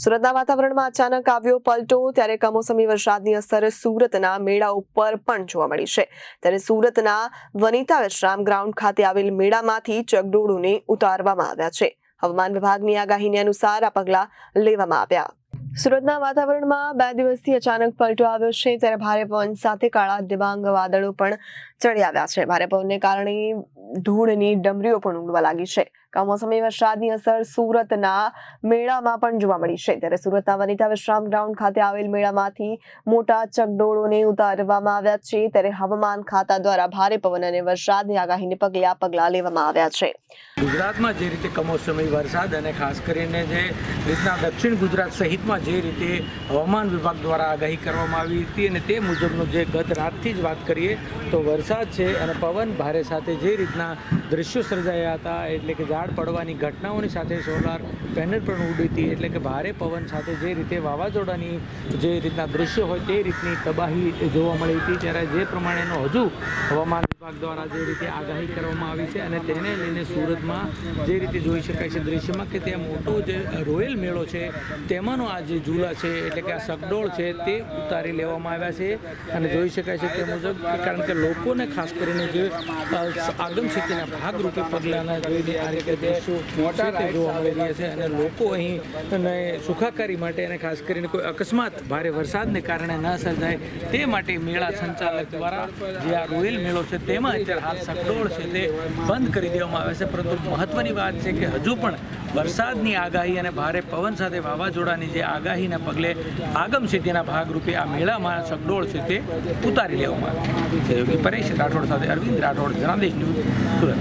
સુરતના વાતાવરણમાં અચાનક આવ્યો પલટો, ત્યારે કમોસમી વરસાદની અસર સુરતના મેળા ઉપર પણ જોવા મળી છે. ત્યારે સુરતના વનિતા વિશ્રામ ગ્રાઉન્ડ ખાતે આવેલ મેળામાંથી ચગડોળોને ઉતારવામાં આવ્યા છે. હવામાન વિભાગની આગાહીને અનુસાર આ પગલાં લેવામાં આવ્યા. સુરતના વાતાવરણમાં બે દિવસથી અચાનક પલટો આવ્યો છે, ત્યારે ભારે પવન સાથે કાળા દિબાંગ વાદળો પણ ચડી આવ્યા છે. ભારે પવનને કારણે ધૂળની ડમરીઓ પણ ઉડવા લાગી છે. કમોસમી વરસાદની અસર સુરતના મેળામાં પણ જોવા મળી છે. ત્યારે સુરતના વનિતા વિશ્રામ ગ્રાઉન્ડ ખાતે આવેલ મેળામાંથી મોટા ચકડોળોને ઉતારવામાં આવ્યા છે. ત્યારે હવામાન ખાતા દ્વારા ભારે પવન અને વરસાદની આગાહીને પગલે આ પગલાં લેવામાં આવ્યા છે. ગુજરાતમાં જે રીતે કમોસમી વરસાદ અને ખાસ કરીને જે રીતના દક્ષિણ ગુજરાત સહિતમાં જે રીતે હવામાન વિભાગ દ્વારા આગાહી કરવામાં આવી હતી અને તે મુજબનું જે ગત રાતથી જ વાત કરીએ તો વરસાદ છે અને પવન ભારે સાથે જે રીતના દૃશ્યો સર્જાયા હતા. એટલે કે ઝાડ પડવાની ઘટનાઓની સાથે સોલાર પેનલ પણ ઉડી હતી. એટલે કે ભારે પવન સાથે જે રીતે વાવાઝોડાની જે રીતના દ્રશ્યો હોય તે રીતની તબાહી જોવા મળી હતી. ત્યારે જે પ્રમાણેનો હજુ હવામાન વિભાગ દ્વારા જે રીતે આગાહી કરવામાં આવી છે અને તેને લઈને સુરતમાં જે રીતે જોઈ શકાય છે દૃશ્યમાં કે ત્યાં મોટો જે રોયલ મેળો છે, તેમાંનો આ જે ઝૂલા છે, એટલે કે આ સગડોળ છે, તે ઉતારી લેવામાં આવ્યા છે. અને જોઈ શકાય છે તે મુજબ, કારણ કે લોકોને ખાસ કરીને જે અ, તેના ભાગરૂપે પગલાંના જોઈને આ રીતે દૃશ્યો મોટા જોવા મળી રહ્યા છે અને લોકો અહીં સુખાકારી માટે અને ખાસ કરીને કોઈ અકસ્માત ભારે વરસાદને કારણે ન સર્જાય તે માટે મેળા સંચાલક દ્વારા જે આ રોયલ મેળો છે તેમાં અત્યારે હાલ સગડોળ છે તે બંધ કરી દેવામાં આવે છે. પરંતુ મહત્વની વાત છે કે હજુ પણ વરસાદની આગાહી અને ભારે પવન સાથે વાવાઝોડાની જે આગાહીના પગલે આગમસિદ્ધિના ભાગરૂપે આ મેળામાં સગડોળ છે તે ઉતારી લેવામાં આવે છે. પરેશ રાઠોડ સાથે અરવિંદ રાઠોડ જનાદેશ ન્યૂઝ. 对。